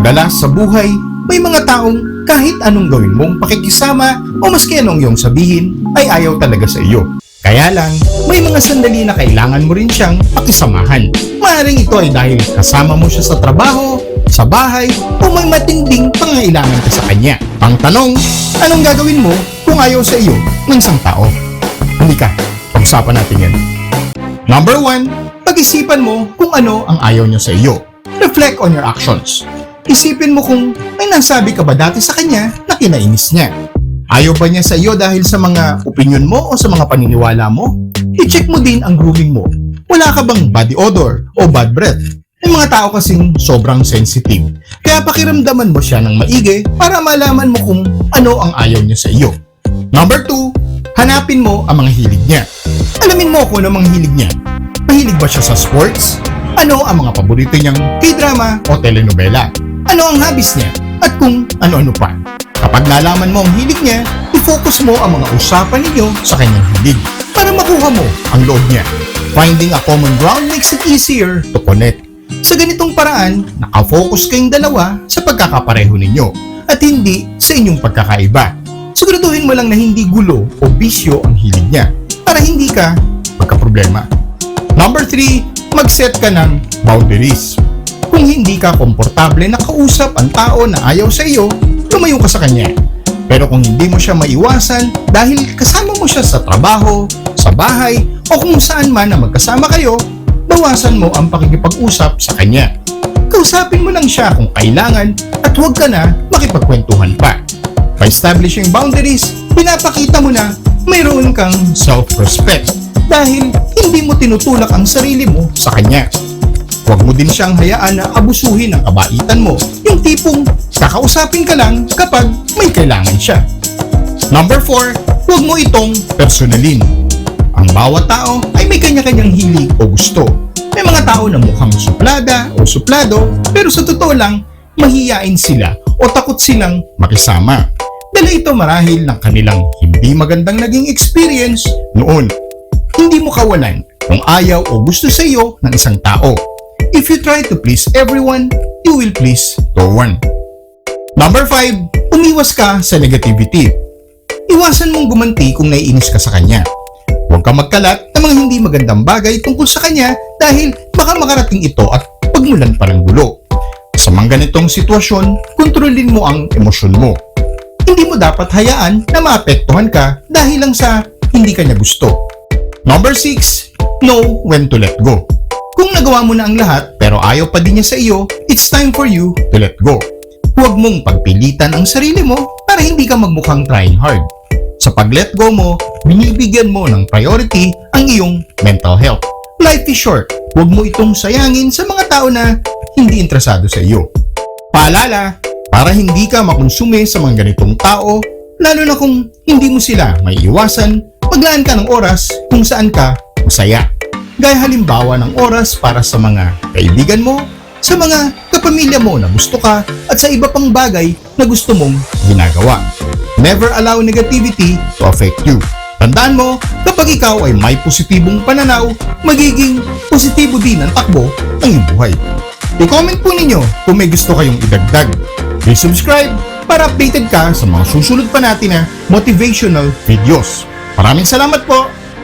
Madalas sa buhay, may mga taong kahit anong gawin mong pakikisama o maski anong iyong sabihin ay ayaw talaga sa iyo. Kaya lang, may mga sandali na kailangan mo rin siyang pakisamahan. Maaaring ito ay dahil kasama mo siya sa trabaho, sa bahay, o may matinding pangailangan ka sa kanya. Ang tanong, anong gagawin mo kung ayaw sa iyo ng isang tao? Hindi ka, pag-usapan natin yan. Number one, pag-isipan mo kung ano ang ayaw niya sa iyo. Reflect on your actions. Isipin mo kung may nasabi ka ba dati sa kanya na kinainis niya. Ayaw ba niya sa iyo dahil sa mga opinion mo o sa mga paniniwala mo? I-check mo din ang grooming mo. Wala ka bang body odor o bad breath? May mga tao kasing sobrang sensitive. Kaya pakiramdaman mo siya ng maigi para malaman mo kung ano ang ayaw niya sa iyo. Number 2, hanapin mo ang mga hilig niya. Alamin mo kung ano mga hilig niya. Mahilig ba siya sa sports? Ano ang mga paborito niyang k-drama o telenovela? Ano ang hobbies niya? At kung ano-ano pa. Kapag nalaman mo ang hilig niya, i-focus mo ang mga usapan ninyo sa kanyang hilig para makuha mo ang loob niya. Finding a common ground makes it easier to connect. Sa ganitong paraan, nakafocus kayong dalawa sa pagkakapareho ninyo at hindi sa inyong pagkakaiba. Siguraduhin mo lang na hindi gulo o bisyo ang hilig niya para hindi ka magkaproblema. Number 3, mag-set ka ng boundaries. Kung hindi ka komportable na kausap ang tao na ayaw sa iyo, lumayo ka sa kanya. Pero kung hindi mo siya maiwasan dahil kasama mo siya sa trabaho, sa bahay, o kung saan man na magkasama kayo, bawasan mo ang pakikipag-usap sa kanya. Kausapin mo lang siya kung kailangan at huwag ka na makipagkwentuhan pa. By establishing boundaries, pinapakita mo na mayroon kang self-respect dahil hindi mo tinutulak ang sarili mo sa kanya. Huwag mo din siyang hayaan na abusuhin ang kabaitan mo, yung tipong kakausapin ka lang kapag may kailangan siya. Number 4, huwag mo itong personalin. Ang bawat tao ay may kanya-kanyang hilig o gusto. May mga tao na mukhang suplada o suplado pero sa totoo lang, mahiyain sila o takot silang makisama. Dala ito marahil ng kanilang hindi magandang naging experience noon. Hindi mo kawalan kung ayaw o gusto sa iyo ng isang tao. If you try to please everyone, you will please no one. Number 5, umiwas ka sa negativity. Iwasan mong gumanti kung naiinis ka sa kanya. Huwag ka magkalat ng mga hindi magandang bagay tungkol sa kanya dahil baka makarating ito at pagmulan pa ng gulo. Sa mga ganitong sitwasyon, kontrolin mo ang emosyon mo. Hindi mo dapat hayaan na maapektuhan ka dahil lang sa hindi kanya gusto. Number 6, know when to let go. Kung nagawa mo na ang lahat pero ayaw pa din niya sa iyo, it's time for you to let go. Huwag mong pagpilitan ang sarili mo para hindi ka magmukhang trying hard. Sa pag-let go mo, binibigyan mo ng priority ang iyong mental health. Life is short. Huwag mo itong sayangin sa mga tao na hindi interesado sa iyo. Paalala, para hindi ka makonsume sa mga ganitong tao, lalo na kung hindi mo sila may iwasan, maglaan ka ng oras kung saan ka masaya. Gaya halimbawa ng oras para sa mga kaibigan mo, sa mga kapamilya mo na gusto ka at sa iba pang bagay na gusto mong ginagawa. Never allow negativity to affect you. Tandaan mo, kapag ikaw ay may positibong pananaw, magiging positibo din ang takbo ng iyong buhay. I-comment po ninyo kung may gusto kayong idagdag. Please subscribe para updated ka sa mga susunod pa natin na motivational videos. Maraming salamat po!